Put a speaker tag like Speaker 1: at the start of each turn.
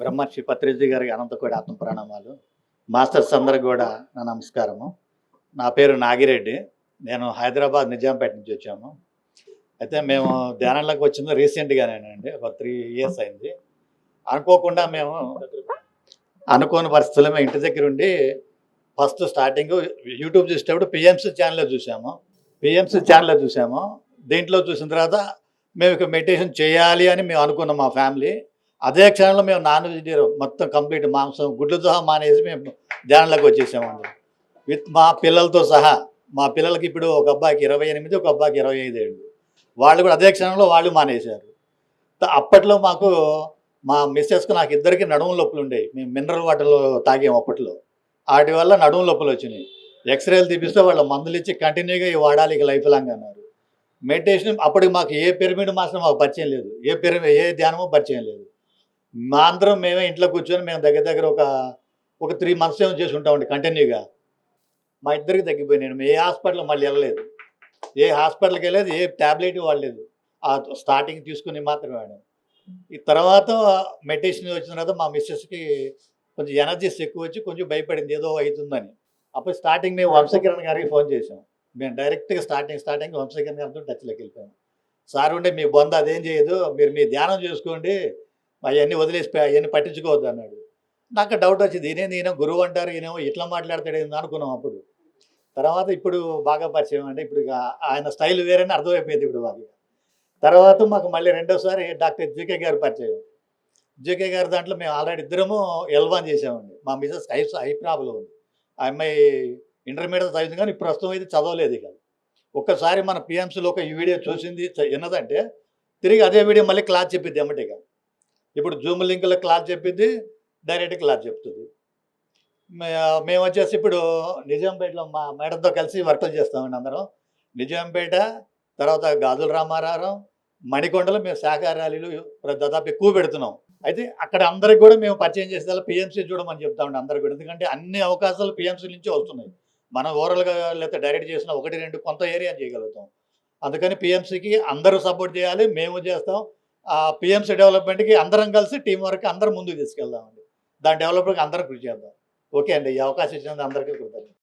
Speaker 1: బ్రహ్మర్షి పత్రిజీ గారికి అనంతకోటి ఆత్మ ప్రణామాలు. మాస్టర్స్ అందరికి కూడా నా నమస్కారము. నా పేరు నాగిరెడ్డి. నేను హైదరాబాద్ నిజాంపేట నుంచి వచ్చాము. అయితే మేము ధ్యానంలోకి వచ్చింది రీసెంట్గానేనండి ఒక త్రీ ఇయర్స్ అయింది. అనుకోకుండా మేము అనుకోని పరిస్థితుల్లో మేము ఇంటి దగ్గర ఉండి ఫస్ట్ స్టార్టింగ్ యూట్యూబ్ చూసేటప్పుడు పిఎంసీ ఛానల్లో చూసాము. పిఎంసీ ఛానల్లో చూసాము. దీంట్లో చూసిన తర్వాత మేము ఇక మెడిటేషన్ చేయాలి అని మేము అనుకున్నాం మా ఫ్యామిలీ అదే క్షణంలో మేము నాన్ వెజిటేరియన్ మొత్తం కంప్లీట్ మాంసం గుడ్లతో సహా మానేసి మేము ధ్యానంలోకి వచ్చేసామండి విత్ మా పిల్లలతో సహా మా పిల్లలకి ఇప్పుడు ఒక అబ్బాయికి ఇరవై ఎనిమిది ఒక అబ్బాయికి ఇరవై ఐదు ఏళ్ళు. వాళ్ళు కూడా అదే క్షణంలో వాళ్ళు మానేశారు. అప్పట్లో మాకు మా మిస్సెస్కి నాకు ఇద్దరికి నడుము నొప్పులు ఉండేవి. మేము మినరల్ వాటర్లో తాగాము అప్పట్లో. వాటి వల్ల నడుము నొప్పులు వచ్చినాయి. ఎక్స్రేలు తీపిస్తే వాళ్ళు మందులు ఇచ్చి కంటిన్యూగా ఇవి వాడాలి ఇక లైఫ్ లాంగ్ అన్నారు. మెడిటేషన్ అప్పటికి మాకు ఏ పిరమిడ్ మాత్రం మాకు పరిచయం లేదు. ఏ పిరమిడ్ ఏ ధ్యానమో పరిచయం లేదు. మా అందరం మేమే ఇంట్లో కూర్చొని మేము దగ్గర దగ్గర ఒక ఒక త్రీ మంత్స్ ఏమో చేసి ఉంటామండి కంటిన్యూగా మా ఇద్దరికి తగ్గిపోయి నేను ఏ హాస్పిటల్ మళ్ళీ వెళ్ళలేదు. ఏ హాస్పిటల్కి వెళ్ళలేదు ఏ ట్యాబ్లెట్ వాడలేదు. ఆ స్టార్టింగ్ తీసుకుని మాత్రమే ఈ తర్వాత మెడిటేషన్ వచ్చిన తర్వాత మా మిస్సెస్కి కొంచెం ఎనర్జీస్ ఎక్కువ వచ్చి కొంచెం భయపడింది. ఏదో అవుతుందని. అప్పుడు స్టార్టింగ్ మేము వంశకిరణ్ గారికి ఫోన్ చేసాం మేము డైరెక్ట్గా స్టార్టింగ్ స్టార్టింగ్ వంశకిరణ్ గారితో టచ్లోకి వెళ్ళిపోయాం. సార్ ఉండే మీ బొంద అదేం చేయదు. మీరు మీ ధ్యానం చేసుకోండి. అవన్నీ వదిలేసిపోయి అవన్నీ పట్టించుకోవద్దు అన్నాడు. నాకు డౌట్ వచ్చింది. ఈయన ఈయన గురువు అంటారు ఈయనేమో ఇట్లా మాట్లాడతాడు ఏందో అనుకున్నాం అప్పుడు. తర్వాత ఇప్పుడు బాగా పరిచయం అంటే ఇప్పుడు ఆయన స్టైల్ వేరేని అర్థమైపోయింది ఇప్పుడు మాకు తర్వాత మాకు మళ్ళీ రెండోసారి డాక్టర్ జీకే గారు పరిచయం. జీకే గారి దాంట్లో మేము ఆల్రెడీ ఇద్దరము ఎల్వాన్ చేసామండి మా మిసెస్ హై హై ప్రాబ్లం ఉంది. ఆ అమ్మాయి ఇంటర్మీడియట్ చదివింది కానీ ప్రస్తుతం అయితే చదవలేదు ఇక. ఒక్కసారి మన పిఎంసీలో ఒక ఈ వీడియో చూసింది ఎన్నదంటే విన్నదంటే తిరిగి అదే వీడియో మళ్ళీ క్లాస్ చెప్పిద్ది ఎమ్మటిగా ఇప్పుడు జూమ్ లింక్లో క్లాస్ చెప్పింది డైరెక్ట్ క్లాస్ చెప్తుంది. మేము వచ్చేసి ఇప్పుడు నిజాంపేటలో మా మేడంతో కలిసి వర్కులు చేస్తామండి అందరం. నిజాంపేట తర్వాత గాజుల రామారావు మణికొండలో మేము శాఖ ర్యాలీలు ప్ర- దాదాపు ఎక్కువ పెడుతున్నాం. అయితే అక్కడ అందరికి కూడా మేము పరిచయం చేసేలా పిఎంసీ చూడమని చెప్తామండి అందరికి కూడా. ఎందుకంటే అన్ని అవకాశాలు పిఎంసీ నుంచి వస్తున్నాయి. మనం ఓవరాల్గా లేకపోతే డైరెక్ట్ చేసిన ఒకటి రెండు కొంత ఏరియా చేయగలుగుతాం. అందుకని పిఎంసీకి అందరూ సపోర్ట్ చేయాలి మేము చేస్తాం. పిఎంసీ డెవలప్మెంట్కి అందరం కలిసి టీం వర్క్ అందరం ముందుకు తీసుకెళ్దామండి. దాని డెవలప్మెంట్కి అందరం కృషి చేద్దాం. ఓకే అండి ఈ అవకాశం ఇచ్చినందుకు అందరికీ కృతజ్ఞత